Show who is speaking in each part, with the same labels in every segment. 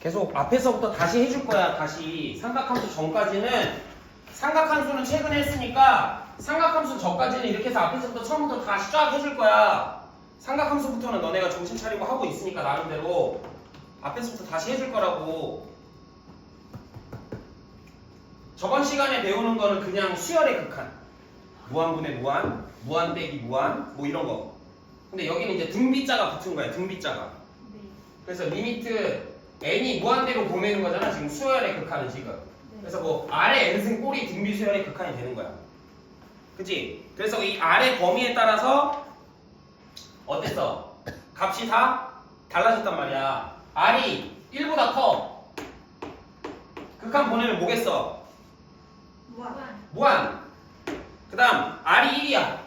Speaker 1: 계속 앞에서부터 다시 해줄 거야. 다시 삼각함수 전까지는 삼각함수는 최근에 했으니까 삼각함수 전까지는 이렇게 해서 앞에서부터 처음부터 다시 쫙 해줄 거야. 삼각함수부터는 너네가 정신 차리고 하고 있으니까 나름대로 앞에서부터 다시 해줄 거라고. 저번 시간에 배우는 거는 그냥 수열의 극한. 무한분의 무한, 무한 빼기 무한, 뭐 이런 거. 근데 여기는 이제 등비자가 붙은 거야, 등비자가.
Speaker 2: 네.
Speaker 1: 그래서 리미트 n이 무한대로 보내는 거잖아, 지금 수열의 극한은 지금. 그래서 뭐 아래 n승 꼬리 등비 수열의 극한이 되는 거야. 그치? 그래서 이 아래 범위에 따라서 어땠어? 값이 다 달라졌단 말이야. r이 1보다 커. 극한 보내면 뭐겠어?
Speaker 2: 무한.
Speaker 1: 무한. 그 다음 r이 1이야.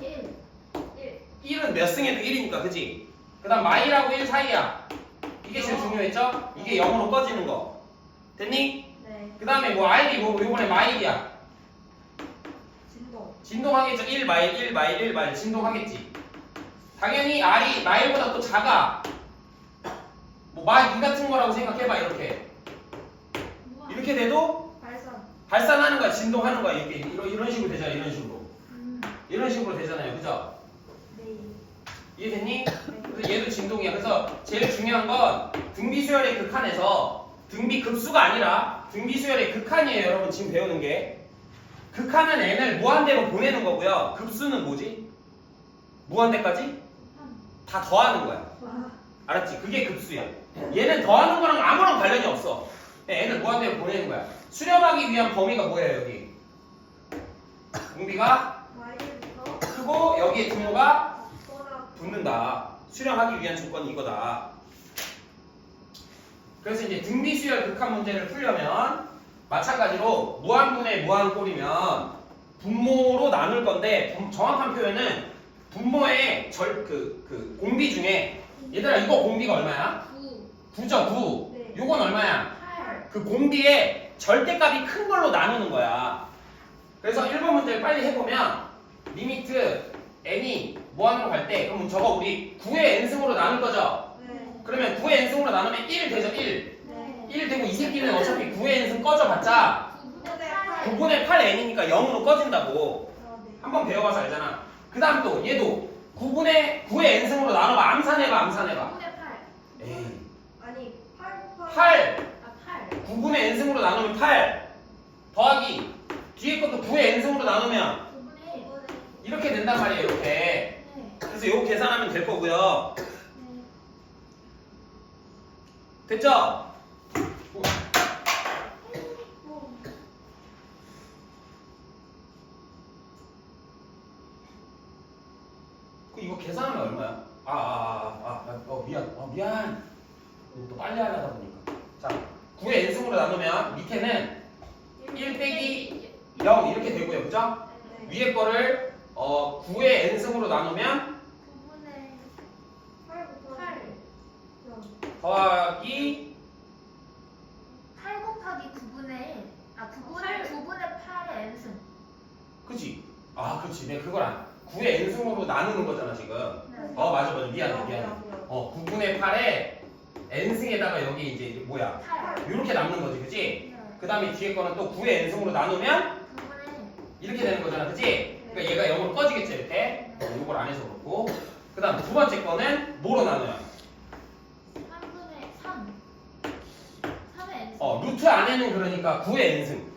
Speaker 2: 1. 1.
Speaker 1: 1은 몇 승에도 1이니까 그지? 그 다음 마이라고 1 사이야 이게 제일 중요했죠? 이게 0으로 꺼지는 거 됐니?
Speaker 2: 네.
Speaker 1: 그 다음에 뭐 아이디 뭐 요번에 마일이야
Speaker 2: 진동.
Speaker 1: 진동하겠죠? 1 마일 1 마일 1 마일 진동하겠지 당연히 R이 마일보다 또 작아 뭐 마일 2 같은 거라고 생각해봐 이렇게
Speaker 2: 무한.
Speaker 1: 이렇게 돼도
Speaker 2: 발산.
Speaker 1: 발산하는 거야 진동하는 거야 이렇게 이런, 이런 식으로 되잖아 이런 식으로
Speaker 2: 음.
Speaker 1: 이런 식으로 되잖아요 그죠?
Speaker 2: 네.
Speaker 1: 이해됐니?
Speaker 2: 네.
Speaker 1: 그래서 얘도 진동이야. 그래서 제일 중요한 건 등비 수열의 극한에서 등비 급수가 아니라 등비 수열의 극한이에요. 여러분 지금 배우는 게 극한은 n을 무한대로 보내는 거고요. 급수는 뭐지? 무한대까지
Speaker 2: 한.
Speaker 1: 다 더하는 거야.
Speaker 2: 와.
Speaker 1: 알았지? 그게 급수야. 얘는 더하는 거랑 아무런 관련이 없어. n을 무한대로 보내는 거야. 수렴하기 위한 범위가 뭐예요 여기? 등비가
Speaker 2: 마일부터
Speaker 1: 크고 여기에 등호가. 붙는다. 수령하기 위한 조건이 이거다. 그래서 이제 등비 수열 극한 문제를 풀려면 마찬가지로 무한분의 무한꼴이면 분모로 나눌 건데 분- 정확한 표현은 분모의 절 그 그 공비 중에 얘들아 이거 공비가 얼마야?
Speaker 2: 9.
Speaker 1: 9죠 9.
Speaker 2: 네.
Speaker 1: 요건 얼마야?
Speaker 2: 8.
Speaker 1: 그 공비의 절대값이 큰 걸로 나누는 거야. 그래서 1번 문제를 빨리 해보면 리미트 n이 무한으로 갈때 그럼 저거 우리 9의 n승으로 나눌 거죠?
Speaker 2: 네.
Speaker 1: 그러면 9의 n승으로 나누면 1 되죠 1.
Speaker 2: 네.
Speaker 1: 1 되고 이 새끼는 어차피 9의 n승 꺼져봤자
Speaker 2: 9분의 8.
Speaker 1: 9분의 8n이니까 0으로 꺼진다고. 한번 배워봐서 알잖아. 그 다음 또 얘도 9분의 9의 n승으로 나눠봐 암산해봐 암산해봐
Speaker 2: 9분의 8.
Speaker 1: 에이
Speaker 2: 아니 8 곱하기
Speaker 1: 8
Speaker 2: 아 8.
Speaker 1: 9분의 n승으로 나누면 8 더하기 뒤에 것도 9의 n승으로 나누면
Speaker 2: 9분의 1.
Speaker 1: 이렇게 된단 말이에요 이렇게
Speaker 2: 네.
Speaker 1: 그래서 요거 계산하면 될 거고요
Speaker 2: 네.
Speaker 1: 됐죠?
Speaker 2: 오.
Speaker 1: 그 이거 계산하면 얼마야? 아아아아 아, 아, 어, 미안 어, 미안 또 빨리 하려다 보니까 자 9의 n승으로 나누면 밑에는 1 빼기 0 이렇게 되고요 그죠?
Speaker 2: 네.
Speaker 1: 위에 거를 어, 9의 n승으로 나누면
Speaker 2: 9분의 8 곱하기 8.
Speaker 1: 더하기
Speaker 3: 8 곱하기 9분의 1. 아, 9분의 9분의 8의 n승.
Speaker 1: 그지? 아 그치 내가 그걸 안 9의 n승으로 나누는 거잖아 지금
Speaker 3: 네.
Speaker 1: 어 맞아 맞아 미안해 미안해 어 9분의 8에 n승에다가 여기 이제 뭐야
Speaker 3: 8.
Speaker 1: 이렇게 남는 거지 그지?
Speaker 3: 네.
Speaker 1: 그 다음에 뒤에 거는 또 9의 n승으로 나누면
Speaker 3: 9분의 1.
Speaker 1: 이렇게 되는 거잖아 그지? 그러니까 얘가 0으로 꺼지겠죠 이렇게 어, 요걸 안 해서 그렇고 그 다음 두 번째 거는 뭐로 나눠요?
Speaker 3: 3분의 3. 3의 n승.
Speaker 1: 어 루트 안에는 그러니까 9의 n승
Speaker 3: 9의 n승.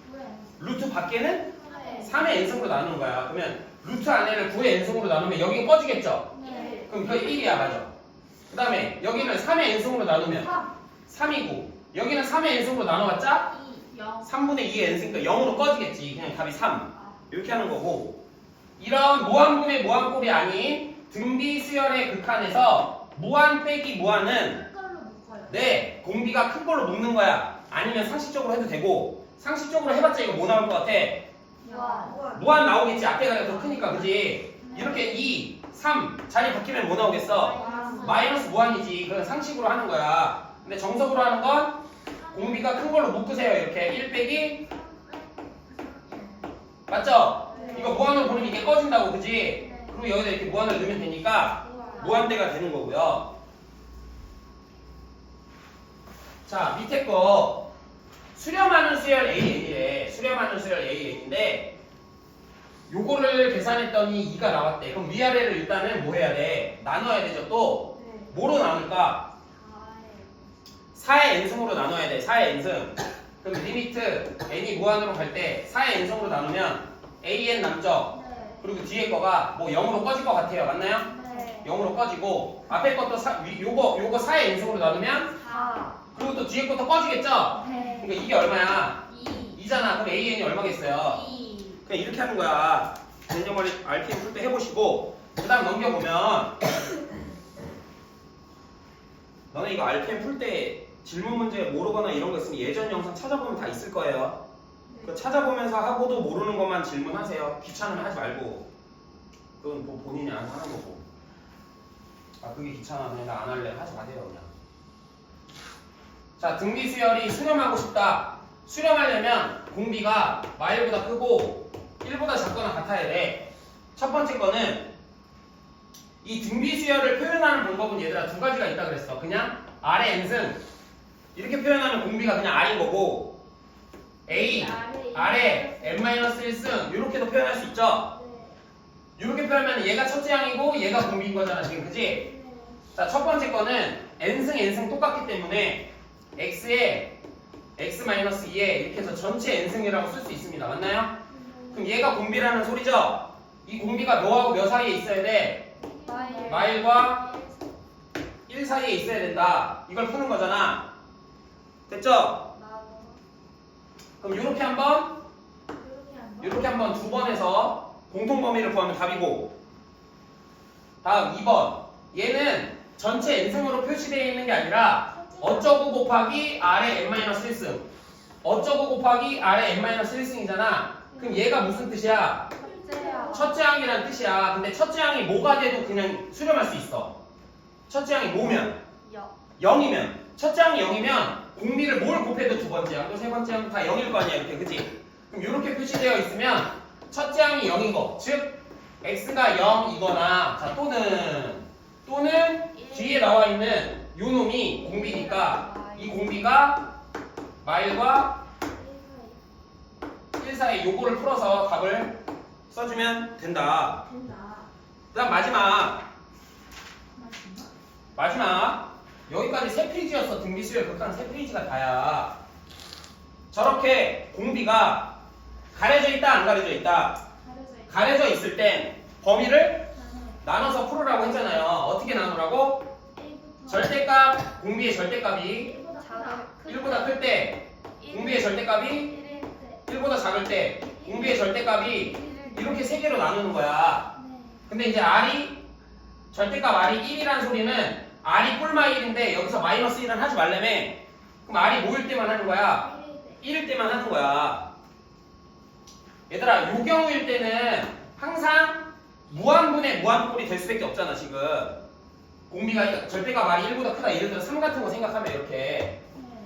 Speaker 1: 루트 밖에는
Speaker 3: 3의
Speaker 1: 3의 n승으로 나누는 거야 그러면 루트 안에를 9의 n승으로 나누면 여긴 꺼지겠죠?
Speaker 3: 네.
Speaker 1: 그럼 그게 1이야 맞아 그 다음에 여기는 3의 n승으로 나누면
Speaker 3: 3.
Speaker 1: 3이고 여기는 3의 n승으로 나눠봤자
Speaker 3: 2. 0.
Speaker 1: 3분의 2의 n승이니까 0으로 꺼지겠지 그냥 답이 3
Speaker 3: 아,
Speaker 1: 이렇게 하는 거고 이런 무한분의 무한꼴이 아닌 등비 수열의 극한에서 무한 빼기 무한은. 네 공비가 큰 걸로 묶는 거야 아니면 상식적으로 해도 되고 상식적으로 해봤자 이거 뭐 나올 것 같아
Speaker 3: 무한.
Speaker 1: 무한 나오겠지 앞에가 더 크니까 그지 이렇게 2, 3 자리 바뀌면 뭐 나오겠어 마이너스. 무한이지 그건 상식으로 하는 거야 근데 정석으로 하는 건 공비가 큰 걸로 묶으세요 이렇게 1 빼기 맞죠?
Speaker 2: 네.
Speaker 1: 이거 무한으로 보내면 이게 꺼진다고 그지?
Speaker 3: 네.
Speaker 1: 그리고 여기다 이렇게 무한을 넣으면 되니까 무한대가 되는 거고요 자 밑에 거 수렴하는 수열 AN이래. 수렴하는 수열 AN인데 요거를 계산했더니 2가 나왔대. 그럼 위아래를 일단은 뭐 해야 돼? 나눠야 되죠. 또
Speaker 2: 네.
Speaker 1: 뭐로 나눌까? 4의 n승으로 나눠야 돼. 4의 n승. 그럼 리미트 n이 무한으로 갈 때 4의 n승으로 나누면 an 남죠.
Speaker 3: 네.
Speaker 1: 그리고 뒤에 거가 뭐 0으로 꺼질 것 같아요. 맞나요?
Speaker 3: 네.
Speaker 1: 0으로 꺼지고 앞에 것도 사, 위- 요거 요거 4의 n승으로 나누면
Speaker 3: 4.
Speaker 1: 그리고 또 뒤에 것도 꺼지겠죠?
Speaker 3: 네.
Speaker 1: 그러니까 이게 얼마야?
Speaker 3: 2.
Speaker 1: 2잖아. 그럼 an이 얼마겠어요?
Speaker 3: 2.
Speaker 1: 그냥 이렇게 하는 거야. 개념을 RPM 풀 때 해보시고 그 다음 넘겨보면 너네 이거 RPM 풀 때 질문 문제 모르거나 이런 거 있으면 예전 영상 찾아보면 다 있을 거예요. 그 찾아보면서 하고도 모르는 것만 질문하세요. 귀찮으면 하지 말고. 그건 뭐 본인이 안 하는 거고. 아 그게 귀찮아. 그냥 나 안 할래. 하지 마세요 그냥. 자 등비 수열이 수렴하고 싶다. 수렴하려면 공비가 마일보다 크고 1보다 작거나 같아야 돼. 첫 번째 거는 이 등비 수열을 표현하는 방법은 얘들아 두 가지가 있다 그랬어. 그냥 아래 n승 이렇게 표현하면 공비가 그냥 r인 거고 a 아래 n-1승 이렇게도 표현할 수 있죠. 이렇게 표현하면 얘가 첫째 항이고 얘가 공비인 거잖아 지금 그지? 자 첫 번째 거는 n승 n승 똑같기 때문에 x에 x-2에 이렇게 해서 전체 n승이라고 쓸 수 있습니다. 맞나요? 그럼 얘가 공비라는 소리죠? 이 공비가 뭐하고 몇 사이에 있어야 돼? 마일과 1 사이에 있어야 된다. 이걸 푸는 거잖아. 됐죠? 그럼 이렇게 한번 이렇게 한번 두 번 해서 공통 범위를 구하면 답이고 다음 2번 얘는 전체 n승으로 표시되어 있는 게 아니라 어쩌고 곱하기 아래 n-1승. 어쩌고 곱하기 아래 n-1승이잖아. 그럼 얘가 무슨 뜻이야? 첫째 항이란 뜻이야. 근데 첫째 항이 뭐가 돼도 그냥 수렴할 수 있어. 첫째 항이 뭐면? 0이면. 첫째 항이 0이면 공비를 뭘 곱해도 두 번째 항또세 번째 항다 0일 거 아니야 이렇게. 그치? 그럼 이렇게 표시되어 있으면 첫째 항이 0인 거, 즉 x가 0이거나. 자 또는 또는 뒤에 나와 있는 요 놈이 공비니까 이 공비가 마일과 1 사이 요거를 풀어서 답을 써주면 된다. 그 다음 마지막 마지막 여기까지 세 페이지였어 등비수열 극한 세 페이지가 다야. 저렇게 공비가 가려져 있다 안 가려져 있다. 가려져 있을 땐 범위를 나눠서 풀으라고 했잖아요. 어떻게 나누라고? 절대값 공비의 절대값이 1보다 클 때 공비의 절대값이 1보다 작을 때 공비의 절대값이 이렇게 세 개로 나누는 거야. 근데 이제 R이 절대값 R이 1이라는 소리는 R이 꿀마 1인데 여기서 마이너스 1은 하지 말라며. 그럼 R이 모일 때만 하는 거야. 1일 때만 하는 거야. 얘들아, 요 경우일 때는 항상 무한분의 무한꼴이 될 수밖에 없잖아, 지금. 공비가 절대값 R이 1보다 크다. 예를 들어 3 같은 거 생각하면 이렇게.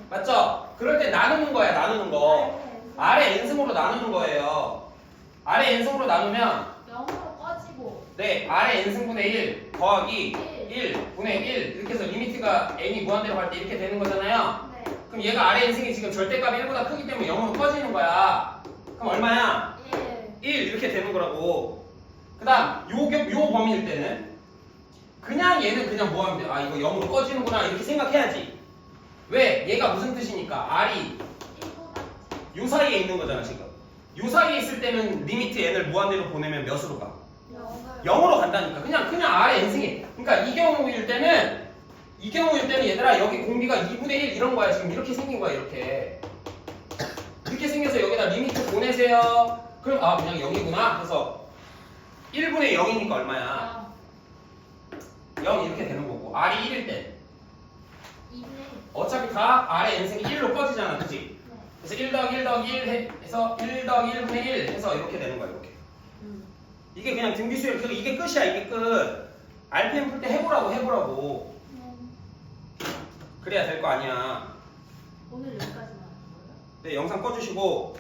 Speaker 1: 맞죠? 그럴 때 나누는 거야, 나누는 거. 아래 n승으로 나누는 거예요. 아래 n승으로 나누면
Speaker 3: 영으로 꺼지고
Speaker 1: 네, 아래 n승분의 1 더하기
Speaker 3: 1.
Speaker 1: 1 분의 1 이렇게 해서 리미트가 n이 무한대로 갈 때 이렇게 되는 거잖아요.
Speaker 3: 네.
Speaker 1: 그럼 얘가 아래 n승이 지금 절대값이 1보다 크기 때문에 0으로 꺼지는 거야. 그럼 얼마야?
Speaker 3: 1.
Speaker 1: 1 이렇게 되는 거라고. 그 다음 요, 겨- 요 범위일 때는 그냥 얘는 그냥 뭐 하면 돼? 아 이거 0으로 꺼지는구나 이렇게 생각해야지. 왜? 얘가 무슨 뜻이니까 R이
Speaker 3: 1보다
Speaker 1: 요 사이에 있는 거잖아 지금. 요 사이에 있을 때는 리미트 n을 무한대로 보내면 몇으로 가?
Speaker 3: 0을
Speaker 1: 0으로 간다니까. 그냥 그냥 아래 n승이. 그러니까 이 경우일 때는 이 경우일 때는 얘들아 여기 공비가 2분의 1 이런 거야. 지금 이렇게 생긴 거야. 이렇게. 이렇게 생겨서 여기다 리미트 보내세요. 그럼 아 그냥 0이구나. 그래서 1분의 0이니까 얼마야? 0 이렇게 되는 거고. r이 1일 때
Speaker 3: 2분의
Speaker 1: 어차피 다 아래 n승이 1로 꺼지잖아. 그치?
Speaker 3: 네.
Speaker 1: 그래서 1 더하기 1 더하기 1 해서 1 더하기 1분의 1 해서 이렇게 되는 거야. 이렇게. 이게 그냥 등비수열 그 이게 끝이야. 이게 끝. RPM 풀 때 해보라고 해보라고. 그래야 될 거 아니야.
Speaker 3: 오늘 여기까지만 하는 거예요?
Speaker 1: 네, 영상 꺼주시고